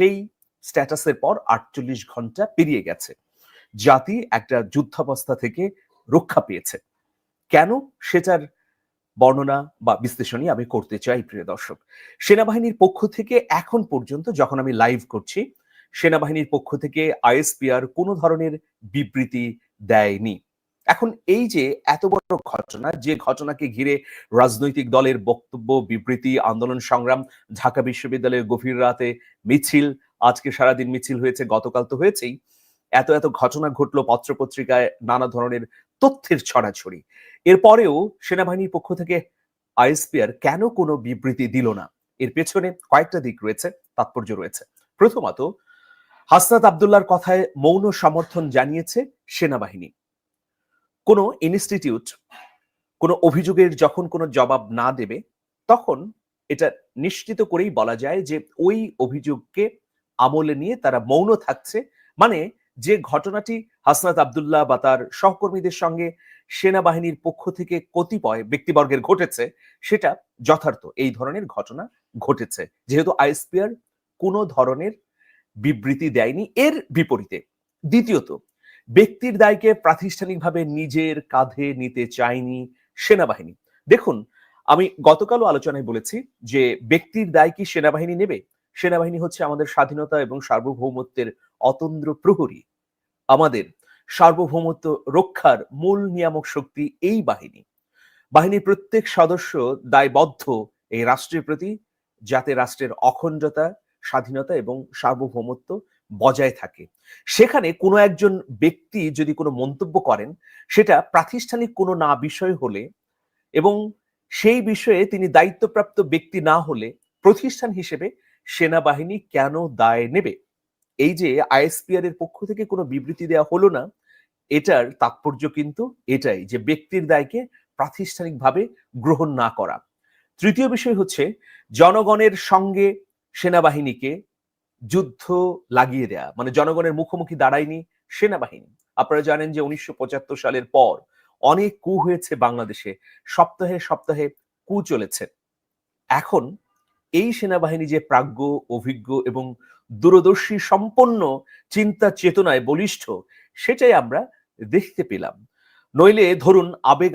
সেই স্ট্যাটাসের পর আটচল্লিশ ঘণ্টা পেরিয়ে গেছে। জাতি একটা যুদ্ধাবস্থা থেকে রক্ষা পেয়েছে। কেন? সেটার বর্ণনা বা বিশ্লেষণই আমি করতে চাই, প্রিয় দর্শক। সেনাবাহিনীর পক্ষ থেকে এখন পর্যন্ত যখন আমি লাইভ করছি, সেনাবাহিনীর পক্ষ থেকে আইএসপিআর কোনো ধরনের বিবৃতি দেয়নি। এখন এই যে এত বড় ঘটনা, যে ঘটনাকে ঘিরে রাজনৈতিক দলের বক্তব্য, বিবৃতি, আন্দোলন সংগ্রাম, ঢাকা বিশ্ববিদ্যালয়ের গভীর রাতে মিছিল, আজকে সারাদিন মিছিল হয়েছে, গতকাল তো হয়েছেই, এত এত ঘটনা ঘটলো পত্রপত্রিকায় নানা ধরনের তথ্যের ছড়াছড়ি। এরপরেও সেনাবাহিনীর পক্ষ থেকে আইএসপিআর কেন কোনো বিবৃতি দিল না? এর পেছনে কয়েকটা দিক রয়েছে, তাৎপর্য রয়েছে। প্রথমত, হাসনাত আবদুল্লার কথায় মৌন সমর্থন জানিয়েছে সেনাবাহিনী। কোনো ইনস্টিটিউট কোনো অভিযোগের যখন কোনো জবাব না দেবে, তখন এটা নিশ্চিত করেই বলা যায় যে ওই অভিযোগকে আমলে নিয়ে তারা মৌন থাকছে। মানে যে ঘটনাটি হাসনাত আবদুল্লাহ বা তার সহকর্মীদের সঙ্গে সেনাবাহিনীর পক্ষ থেকে কতিপয় ব্যক্তিবর্গের ঘটেছে, সেটা যথার্থ এই ধরনের ঘটনা ঘটেছে। যেহেতু আইএসপিআর কোনো ধরনের বিবৃতি দেয়নি, এর বিপরীতে। দ্বিতীয়ত ব্যক্তির দায়কে প্রাতিষ্ঠানিকভাবে নিজের কাঁধে নিতে চায়নি সেনাবাহিনী। দেখুন, আমি গতকালও আলোচনায় বলেছি যে ব্যক্তির দায় কি সেনাবাহিনী নেবে? সেনাবাহিনী হচ্ছে আমাদের স্বাধীনতা এবং সার্বভৌমত্বের অতন্দ্র প্রহরী। আমাদের সার্বভৌমত্ব রক্ষার মূল নিয়ামক শক্তি এই বাহিনী। বাহিনীর প্রত্যেক সদস্য দায়বদ্ধ এই রাষ্ট্রের প্রতি, যাতে রাষ্ট্রের অখণ্ডতা, স্বাধীনতা এবং সার্বভৌমত্ব বজায় থাকে। সেখানে কোনো একজন ব্যক্তি যদি কোনো মন্তব্য করেন, সেটা প্রাতিষ্ঠানিক কোনো না বিষয় হলে এবং সেই বিষয়ে তিনি দায়িত্বপ্রাপ্ত ব্যক্তি না হলে প্রতিষ্ঠান হিসেবে সেনাবাহিনী কেন দায় নেবে? এই যে আইএসপিআর এর পক্ষ থেকে কোনো বিবৃতি দেওয়া হলো না, এটার তাৎপর্য কিন্তু এটাই যে ব্যক্তির দায়কে প্রাতিষ্ঠানিকভাবে গ্রহণ না করা। তৃতীয় বিষয় হচ্ছে, জনগণের সঙ্গে সেনাবাহিনীকে যুদ্ধ লাগিয়ে দেয়া মানে জনগণের মুখোমুখি দাঁড়ায়নি সেনাবাহিনী। আপনারা জানেন যে উনিশশো পঁচাত্তর সালের পর অনেক কু হয়েছে বাংলাদেশে, সপ্তাহে সপ্তাহে কু চলেছে। এখন এই সেনাবাহিনী যে প্রাজ্ঞ, অভিজ্ঞ এবং দূরদর্শী, সম্পন্ন, চিন্তা চেতনায় বলিষ্ঠ, সেটাই আমরা দেখতে পেলাম। নইলে ধরুন আবেগ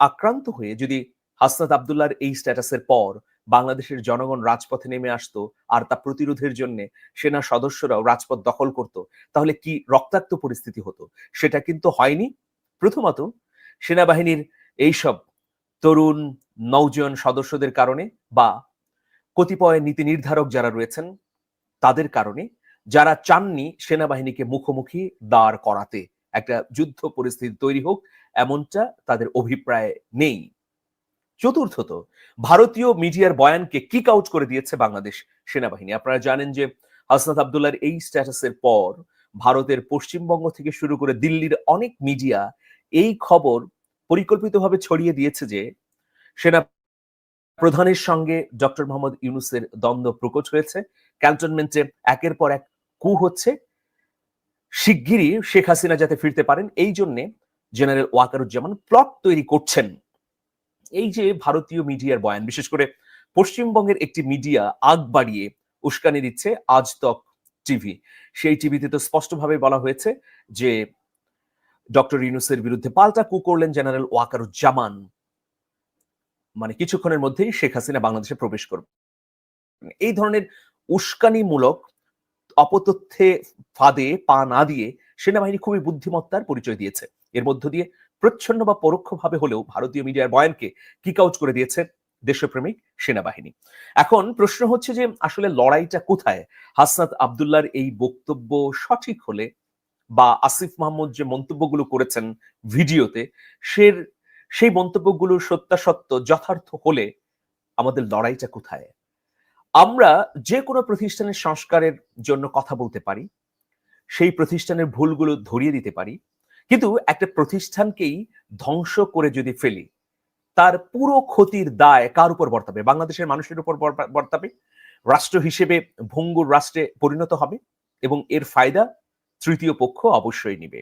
আক্রান্ত হয়ে যদি হাসনাত আবদুল্লার এই স্ট্যাটাসের পর বাংলাদেশের জনগণ রাজপথে নেমে আসতো আর তা প্রতিরোধের জন্য সেনা সদস্যরাও রাজপথ দখল করত, তাহলে কি রক্তাক্ত পরিস্থিতি হতো? সেটা কিন্তু হয়নি। প্রথমত, সেনাবাহিনীর এইসব তরুণ নৌজন সদস্যদের কারণে বা কতিপয় নীতি নির্ধারক যারা রয়েছেন, তাদের কারণে যারা চাননি সেনাবাহিনীকে মুখোমুখি দাঁড় করাতে। একটা যুদ্ধ পরিস্থিতি তৈরি হোক, এমনটা তাদের অভিপ্রায় নেই। চতুর্থত, ভারতীয় মিডিয়ার বয়ানকে কিক আউট করে দিয়েছে বাংলাদেশ সেনাবাহিনী। আপনারা জানেন যে হাসনাত আবদুল্লার এই স্ট্যাটাসের পর ভারতের পশ্চিমবঙ্গ থেকে শুরু করে দিল্লির অনেক মিডিয়া এই খবর পরিকল্পিতভাবে ছড়িয়ে দিয়েছে যে সেনা প্রধানের সঙ্গে ডক্টর মোহাম্মদ ইউনুসের দ্বন্দ্ব প্রকট হয়েছে। ক্যান্টনমেন্টে একের পর এক কু হচ্ছে। শিগগিরই শেখ হাসিনা যাতে ফিরতে পারেন, এই জন্যে জেনারেল ওয়াকারুজ্জামান প্লট তৈরি করছেন। এই যে ভারতীয় মিডিয়ার বয়ান, বিশেষ করে পশ্চিমবঙ্গের একটি মিডিয়া আগ বাড়িয়ে উস্কানি দিচ্ছে আজ তক টিভি। সেই টিভিতে তো স্পষ্টভাবে বলা হয়েছে যে ডক্টর ইউনুসের বিরুদ্ধে পাল্টা কু করলেন জেনারেল ওয়াকারুজ্জামান। মানে কিছুক্ষণের মধ্যেই শেখ হাসিনা বাংলাদেশে প্রবেশ করবে। এই ধরনের উস্কানিমূলক অপতথ্যে ফাঁদে পা না দিয়ে সেনাবাহিনী খুবই বুদ্ধিমত্তার পরিচয় দিয়েছে। এর মধ্য দিয়ে প্রচ্ছন্ন বা পরোক্ষভাবে হলেও ভারতীয় মিডিয়ার বয়ানকে কিক আউট করে দিয়েছে দেশপ্রেমিক সেনাবাহিনী। এখন প্রশ্ন হচ্ছে যে, আসলে লড়াইটা কোথায়? হাসনাত আবদুল্লার এই বক্তব্য সঠিক হলে বা আসিফ মাহমুদ যে মন্তব্যগুলো করেছেন ভিডিওতে সে সেই মন্তব্যগুলো সত্যাসত্য যথার্থ হলে আমাদের লড়াইটা কোথায়? আমরা যে কোনো প্রতিষ্ঠানের সংস্কারের জন্য কথা বলতে পারি, সেই প্রতিষ্ঠানের ভুলগুলো ধরিয়ে দিতে পারি কিন্তু একটা প্রতিষ্ঠানকেই ধ্বংস করে যদি ফেলি, তার পুরো ক্ষতির দায় কার উপর বর্তাবে? বাংলাদেশের মানুষের উপর বর্তাবে? রাষ্ট্র হিসেবে ভঙ্গুর রাষ্ট্রে পরিণত হবে এবং এর ফায়দা তৃতীয় পক্ষ অবশ্যই নিবে।